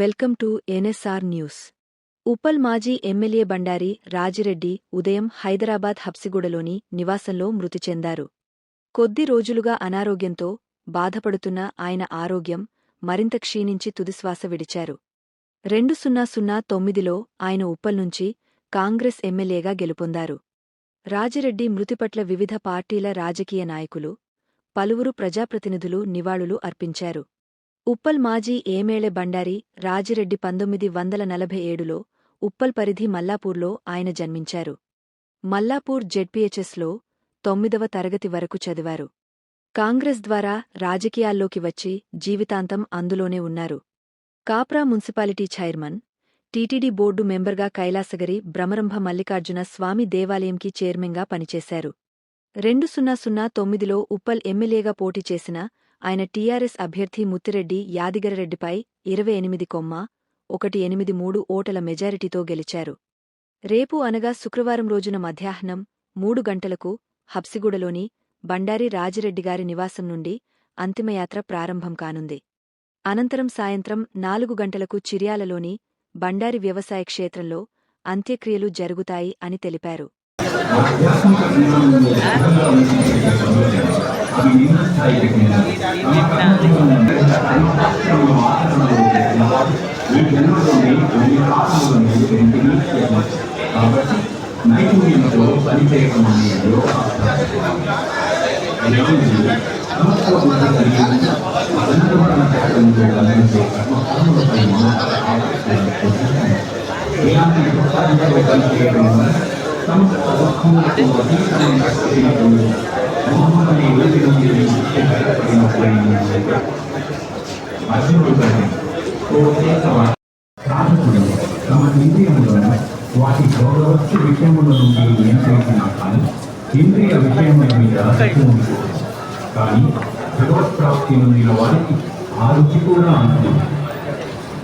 Welcome to NSR news. Uppal మాజీ MLA Bandari Rajireddy ఉదయం హైదరాబాద్ హబ్సిగూడలోని నివాసంలో మృతి చెందారు. కొద్ది రోజులుగా అనారోగ్యంతో బాధపడుతున్న ఆయన ఆరోగ్యం మరింత క్షీణించి తుదిశ్వాస విడిచారు. రెండు సున్నా సున్నా తొమ్మిదిలో ఆయన ఉప్పల్ నుంచి కాంగ్రెస్ ఎమ్మెల్యేగా గెలుపొందారు. రాజిరెడ్డి మృతిపట్ల వివిధ పార్టీల రాజకీయ నాయకులు పలువురు ప్రజాప్రతినిధులు నివాళులు అర్పించారు. ఉప్పల్ మాజీ ఏమేళె బండారి రాజిరెడ్డి పంతొమ్మిది వందల నలభై ఏడులో ఉప్పల్ పరిధి మల్లాపూర్లో ఆయన జన్మించారు. మల్లాపూర్ జెడ్పీహెచ్ఎస్లో తొమ్మిదవ తరగతి వరకు చదివారు. కాంగ్రెస్ ద్వారా రాజకీయాల్లోకి వచ్చి జీవితాంతం అందులోనే ఉన్నారు. Kapra municipality chairman TTD board మెంబర్గా కైలాసగిరి భ్రమరంభ మల్లికార్జున స్వామి దేవాలయంకి చైర్మన్గా పనిచేశారు. రెండు సున్నా సున్నా తొమ్మిదిలో ఉప్పల్ ఎమ్మెల్యేగా పోటీ చేసిన ఆయన టీఆర్ఎస్ అభ్యర్థి ముత్తిరెడ్డి యాదిగరరెడ్డిపై ఇరవై ఎనిమిది కొమ్మ ఒకటి ఎనిమిది మూడు ఓటల మెజారిటీతో గెలిచారు. రేపు అనగా శుక్రవారం రోజున మధ్యాహ్నం మూడు గంటలకు హబ్సిగూడలోని బండారి రాజిరెడ్డిగారి నివాసం నుండి అంతిమయాత్ర ప్రారంభం కానుంది. అనంతరం సాయంత్రం నాలుగు గంటలకు చిర్యాలలోని బండారి వ్యవసాయ క్షేత్రంలో అంత్యక్రియలు జరుగుతాయి అని తెలిపారు. కాబట్టి నైపుణ్యంతో పనిచేయడం అనేది సమస్య బుద్ధి కలిగి అనుభవం చేయడంతో గమనించే కర్మపై ఇలాంటి తమ ఇంద్రియములను వాటి గౌరవస్తు విషయముల నుండి నియంత్రించిన కానీ ఇంద్రియ విషయముల మీద ఉంది కానీ భగవత్ప్రాప్తి నొందిన వారికి ఆ రుచి కూడా ఉంటుంది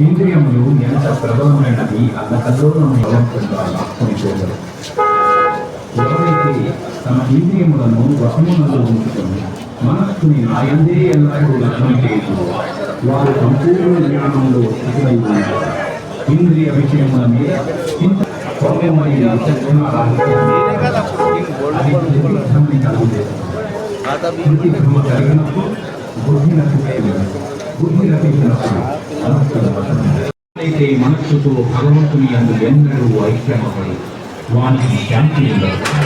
ఇంద్రియములు ఎంత ప్రబలమైనవి అంత కల్లోలమైన బలవంతంగా లాక్కొనిపోగలరు తమ ఇంద్రియములను వశములలో ఉంచుకొని మనస్సుని నాయందే ఎల్లప్పుడూ లక్ష్యం చేయదు వారు సంపూర్ణ జ్ఞానంలో స్థితులై ఉన్నారు ఇంద్రియ విషయముల మీద చింత కోపమని విచక్షణ కలుగుతుంది. కలిగినప్పుడు బుద్ధి బుద్ధి అయితే మనస్సుతో భగవంతుని అందు ఎన్నడూ ఐక్యమపడి వానికి శాంతి ఉండదు.